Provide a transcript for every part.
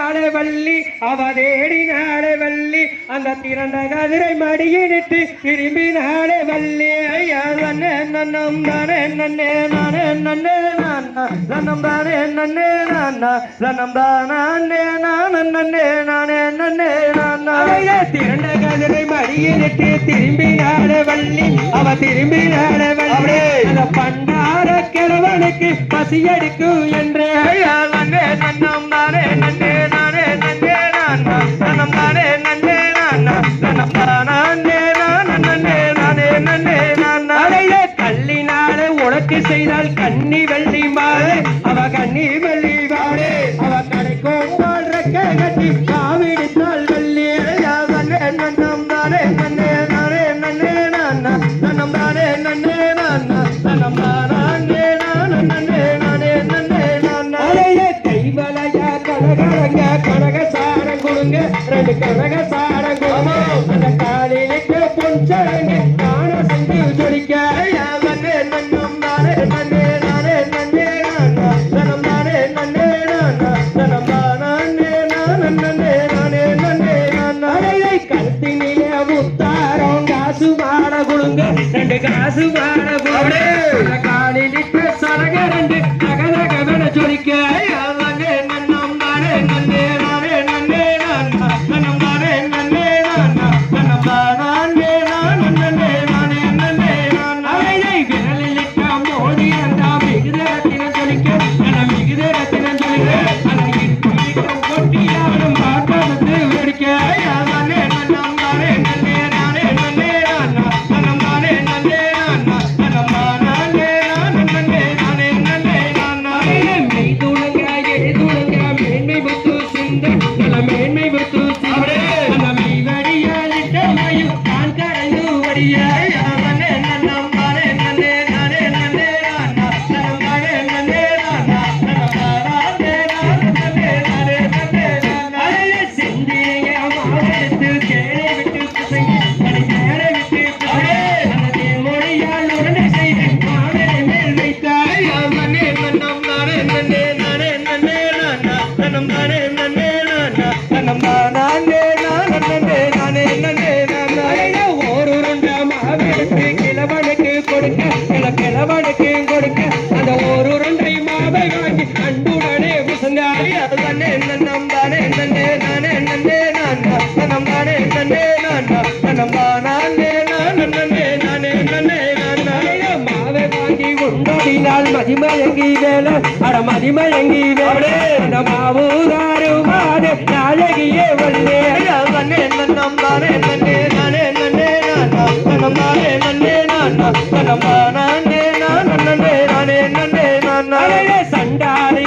நாளே வள்ளி அவ தேடி நாளே வள்ளி அந்த திரண்ட கதிரை மடியினிட்டு திரும்பி நாளே வள்ளி ஐயா நன்னே நன்னம் தானே நன்னே நானே நன்னே நானா நன்னம் தானே நன்னே நானா நன்னம் தானே நானே நன்னே. நானே நன்னே நானா திரண்ட கதிரை மடியினிட்டு திரும்பி நாளே வள்ளி அவ திரும்பி நாளே வள்ளி அந்த பண்டார கிழவனுக்கு பசி எடுக்கும் என்று. ஐயா நன்னே நன்னம் செய்தால் கன்னி வெள்ளி மாலே. அவ கன்னி வெள்ளி மாலே. அவ கடைக்கும் கட்டி காவிடித்தாள் வெள்ளி நன்னம் தானே நன்னே நானே நன்னே நானா நன்னம் தானே நன்னே நானா நன்னம் தானே நானே நன்னே நானே நன்னே நானா அடையே கைவலையா கனகரங்க கனக சாரம் கொடுங்க ரெண்டு கனக சாரம் கொடுங்க அந்த காலிலுக்கு பொன்சரங்க காண செஞ்சு ஜொலிக்க காசு மாட கொடுங்க yeah. அன்புடனே புசந்தாய் அது தன்னே நன்னம் தானே நன்னே நானே நன்னே நானா நன்னம் தானே நன்னே நானா நன்னம் தானே நானே நன்னே நானே நன்னே நானா மாவை வாங்கி உண்டோடினால் மதிமயங்கி வேலை? அட மதிமயங்கி வேலை? மாவூராரு வந்தே. தன்னே நன்னம் தானே நன்னே நானே நன்னே நானா நன்னம் தானே நன்னே நானா நன்னம் தானே நானே நன்னே நானே நன்னே நானா அலைய சண்டாரி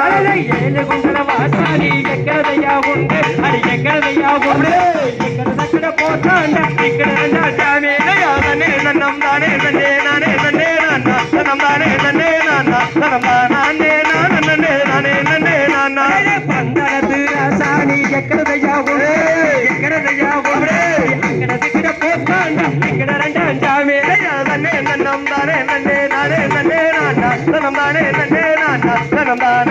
நானா ஏழு குண்டல வாசாலி எக்கரதையா உண்டு அடி எக்கரதையா உண்டு எக்கர சக்கர போட்டாண்ட எக்கர ரெண்டாட்டாமே அதனே நன்னம் தானே நன்னே நானே நன்னே நானா. நன்னம் தானே நன்னே நானா. நன்னம் தானே நானே நன்னே நானே நன்னே நானா. பந்தளத்து ராசாணி எக்கரதையா உண்டு எக்கரதையா உண்டு எக்கர சக்கர போட்டாண்ட எக்கர ரெண்டாட்டாமே அதனே நன்னம் தானே நன்னே நானே நன்னே நானா. நன்னம் தானே நன்னே நானா. நன்னம் தானே